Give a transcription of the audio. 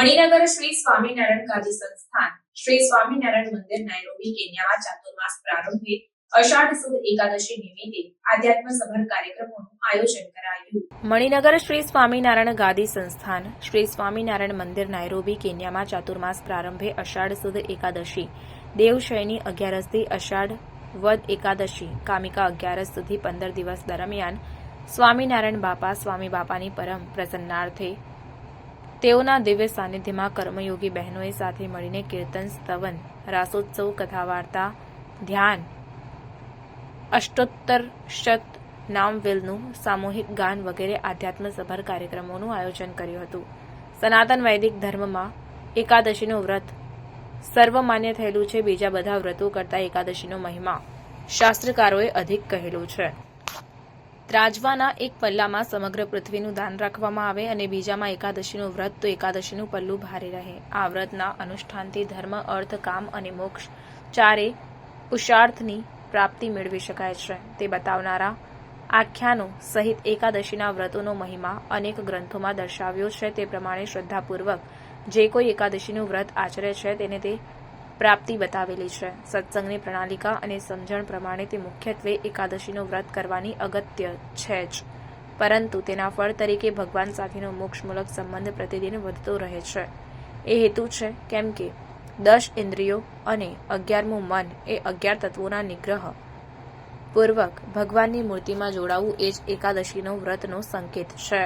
મણિનગર શ્રી સ્વામિનારાયણ ગાદી સંસ્થાન, શ્રી સ્વામિનારાયણ મંદિર નાયરોબી કેન્યામાં ચાતુર્માસ પ્રારંભે અષાઢ સુદ એકાદશી મણિનગર શ્રી સ્વામિનારાયણ ગાદી સંસ્થાન, શ્રી સ્વામિનારાયણ મંદિર નાયરોબી કેન્યામાં ચાતુર્માસ પ્રારંભે અષાઢ સુદ એકાદશી, દેવશયની અગિયારસથી અષાઢ વદ એકાદશી, કામિકા અગિયારસ સુધી પંદર દિવસ દરમિયાન સ્વામિનારાયણ બાપા, સ્વામી બાપાની પરમ પ્રસન્નાર્થે તેઓના દિવ્ય સાનિધ્યમાં કર્મયોગી બહેનોએ સાથે મળીને કીર્તન, સ્તવન, રાસોત્સવ કથા વાર્તા ધ્યાન, અષ્ટોત્તર શત નામવેલનું સામૂહિક ગાન વગેરે આધ્યાત્મ સભર કાર્યક્રમોનું આયોજન કર્યું હતું. સનાતન વૈદિક ધર્મમાં એકાદશીનું વ્રત સર્વમાન્ય થયેલું છે. બીજા બધા વ્રતો કરતાં એકાદશીનો મહિમા શાસ્ત્રકારોએ અધિક કહેલું છે. ત્રાજવાના એક પલ્લામાં સમગ્ર પૃથ્વીનું દાન રાખવામાં આવે અને બીજામાં એકાદશીનું વ્રત, તો એકાદશીનું પલ્લું ભારે રહે. આ વ્રતના અનુષ્ઠાનથી ધર્મ, અર્થ, કામ અને મોક્ષ ચારે પુરુષાર્થની પ્રાપ્તિ મેળવી શકાય છે. તે બતાવનારા આખ્યાનો સહિત એકાદશીના વ્રતોનો મહિમા અનેક ગ્રંથોમાં દર્શાવ્યો છે. તે પ્રમાણે શ્રદ્ધાપૂર્વક જે કોઈ એકાદશીનું વ્રત આચરે છે, તેને તે પ્રાપ્તિ બતાવેલી છે. સત્સંગની પ્રણાલિકા અને સમજણ પ્રમાણે તે મુખ્યત્વે એકાદશીનું વ્રત કરવાની અગત્ય છે જ. પરંતુ તેના ફળ તરીકે ભગવાન સાથેનો મોક્ષમૂલક સંબંધ પ્રતિદિન વધતો રહે છે. એ હેતુ છે કેમ કે દસ ઇન્દ્રિયો અને અગિયારમું મન એ અગિયાર તત્વોના નિગ્રહ પૂર્વક ભગવાનની મૂર્તિમાં જોડાવું એ જ એકાદશીનો વ્રતનો સંકેત છે.